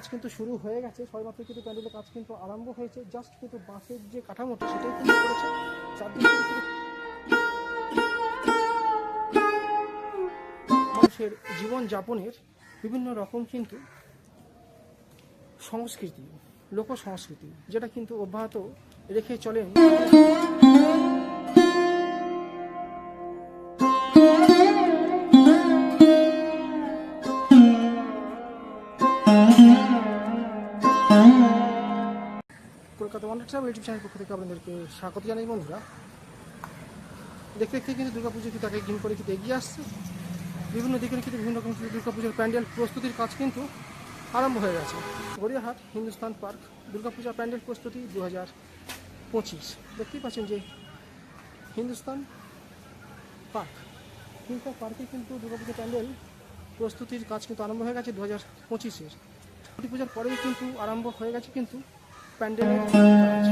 কাজ কিন্তু শুরু হয়ে গেছে। সবেমাত্র কিন্তু প্যান্ডেলের কাজ কিন্তু আরম্ভ হয়েছে। জাস্ট কিন্তু বাঁশের যে কাঠামোটি সেটাই কিন্তু করেছে। মানুষের জীবন যাপনের বিভিন্ন রকম কিন্তু সংস্কৃতি লোক সংস্কৃতি যেটা কিন্তু অব্যাহত রেখে চলেন। Kolkata one travel YouTube channel পক্ষ থেকে আপনাদেরকে স্বাগত জানাই বন্ধুরা। দেখতে দেখতে কিন্তু দুর্গাপুজো কিন্তু তাকে দিন করে কিন্তু এগিয়ে আসছে। বিভিন্ন দিকে কিন্তু বিভিন্ন রকম কিন্তু দুর্গাপুজোর প্যান্ডেল প্রস্তুতির কাজ কিন্তু আরম্ভ হয়ে গেছে। গড়িয়াহাট, হিন্দুস্তান পার্ক, দুর্গাপূজা প্যান্ডেল প্রস্তুতি দু হাজার পঁচিশ। দেখতেই পাচ্ছেন যে হিন্দুস্তান পার্ক, হিন্দুস্তান পার্কে কিন্তু দুর্গাপুজো প্যান্ডেল প্রস্তুতির কাজ কিন্তু আরম্ভ হয়ে গেছে দু হাজার পঁচিশের। পূজার পরেই কিন্তু আরম্ভ হয়ে গেছে কিন্তু প্যান্ডেলের কাজ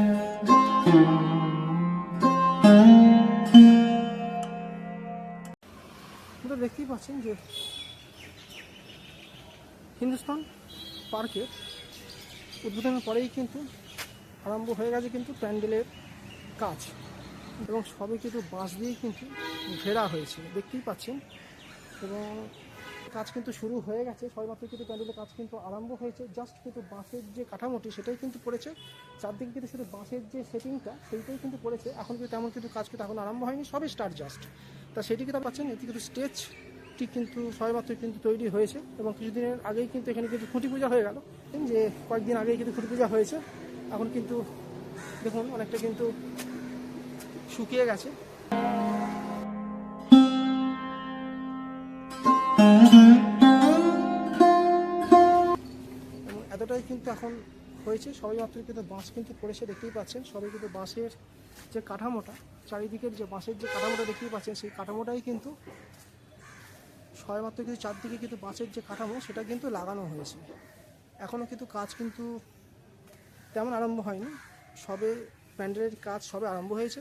দেখতেই পাচ্ছেন যে হিন্দুস্তান পার্কে উদ্বোধনের পরেই কিন্তু আরম্ভ হয়ে গেছে কিন্তু প্যান্ডেলের কাজ। এবং সবই কিন্তু বাঁশ দিয়েই কিন্তু ঘেরা হয়েছে, দেখতেই পাচ্ছেন। এবং কাজ কিন্তু শুরু হয়ে গেছে। সবেমাত্র কিন্তু প্যান্ডেলের কাজ কিন্তু আরম্ভ হয়েছে। জাস্ট কিন্তু বাঁশের যে কাঠামোটি, সেটাই কিন্তু পড়েছে। চারদিকে কিন্তু শুধু বাঁশের যে সেটিংটা সেইটাই কিন্তু পড়েছে। এখন কিন্তু তেমন কিন্তু কাজ কিন্তু এখন আরম্ভ হয়নি সবে স্টার্ট জাস্ট তা সেটি কিন্তু পাচ্ছেন? এটি কিন্তু স্টেজটি কিন্তু সবেমাত্র কিন্তু তৈরি হয়েছে এবং কিছুদিনের আগেই কিন্তু এখানে কিন্তু খুঁটি পূজা হয়ে গেল। যে কয়েকদিন আগেই কিন্তু খুঁটি পূজা হয়েছে। এখন কিন্তু দেখুন, অনেকটা কিন্তু শুকিয়ে গেছে। এতটাই কিন্তু এখন হয়েছে। সবাই মাত্র কিন্তু বাঁশ কিন্তু পড়েছে, দেখতেই পাচ্ছেন। সবাই কিন্তু বাঁশের যে কাঠামোটা, চারিদিকের যে বাঁশের যে কাঠামোটা দেখতেই পাচ্ছেন, সেই কাঠামোটাই কিন্তু সবাই মাত্র কিন্তু চারদিকে কিন্তু বাঁশের যে কাঠামো, সেটা কিন্তু লাগানো হয়েছে। এখনও কিন্তু কাজ কিন্তু তেমন আরম্ভ হয়নি। সবে প্যান্ডেলের কাজ সবে আরম্ভ হয়েছে।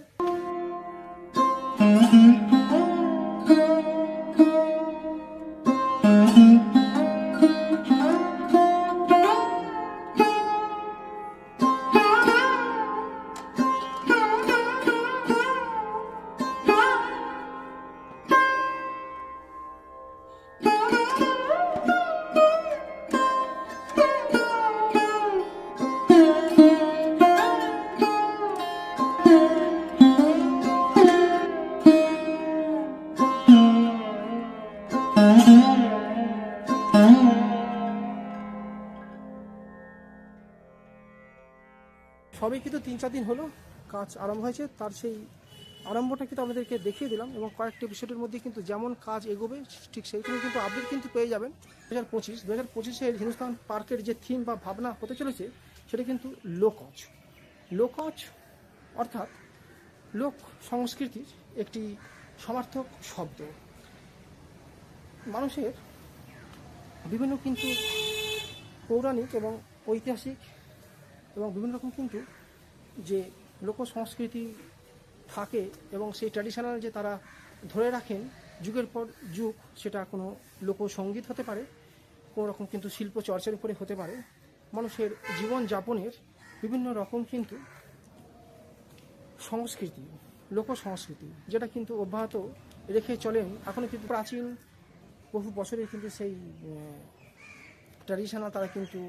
সবই কিন্তু তিন চার দিন হলো কাজ আরম্ভ হয়েছে। তার সেই আরম্ভটা কিন্তু আমাদেরকে দেখিয়ে দিলাম এবং কয়েকটি বিষয়টির মধ্যে কিন্তু যেমন কাজ এগোবে, ঠিক সেইখানে কিন্তু আপডেট কিন্তু পেয়ে যাবেন। দু হাজার পঁচিশ দু হাজার পঁচিশের হিন্দুস্তান পার্কের যে থিম বা ভাবনা হতে চলেছে, সেটা কিন্তু লোকজ। লোকজ অর্থাৎ লোক সংস্কৃতির একটি সমার্থক শব্দ। মানুষের বিভিন্ন কিন্তু পৌরাণিক এবং ঐতিহাসিক এবং বিভিন্ন রকম কিন্তু যে লোক সংস্কৃতি থাকে এবং সেই ট্র্যাডিশনাল যে তারা ধরে রাখেন, যুগের পর যুগ সেটা কোনো লোকসঙ্গীত হতে পারে, কোনো রকম কিন্তু শিল্প চর্চার উপরে হতে পারে। মানুষের জীবন যাপনের বিভিন্ন রকম কিন্তু সংস্কৃতি লোক সংস্কৃতি যেটা কিন্তু অব্যাহত রেখে চলেন এখনও কিন্তু প্রাচীন বহু বছরের কিন্তু সেই ট্র্যাডিশনাল তারা কিন্তু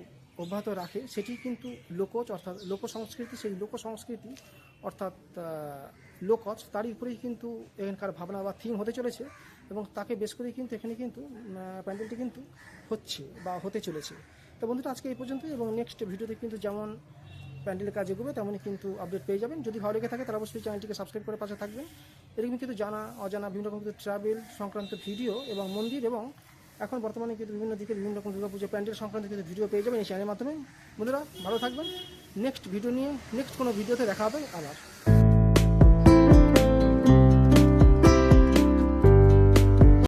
অব্যাহত রাখে, সেটি কিন্তু লোকজ অর্থাৎ লোক সংস্কৃতি সেই লোক সংস্কৃতি অর্থাৎ লোকজ, তারই উপরেই কিন্তু এখানকার ভাবনা বা থিম হতে চলেছে এবং তাকে বেশ করেই কিন্তু এখানে কিন্তু প্যান্ডেলটি কিন্তু হচ্ছে বা হতে চলেছে। তো বন্ধুরা, আজকে এই পর্যন্ত এবং নেক্সট ভিডিওতে কিন্তু যেমন প্যান্ডেলের কাজ এগোবে, তেমনই কিন্তু আপডেট পেয়ে যাবেন। যদি ভালো লেগে থাকে তারা অবশ্যই চ্যানেলটিকে সাবস্ক্রাইব করে পাশে থাকবেন। এরকম কিন্তু জানা, অজানা, বিভিন্ন রকম কিন্তু ট্রাভেল সংক্রান্ত ভিডিও এবং মন্দির এবং এখন বর্তমানে কিন্তু বিভিন্ন দিকে বিভিন্ন রকম দুর্গাপুজো প্যান্ডেল সংক্রান্ত কিন্তু ভিডিও পেয়ে যাবেন এই চ্যানেলের মাধ্যমে। বন্ধুরা, ভালো থাকবেন। নেক্সট ভিডিও নিয়ে নেক্সট কোনো ভিডিওতে দেখা হবে আবার।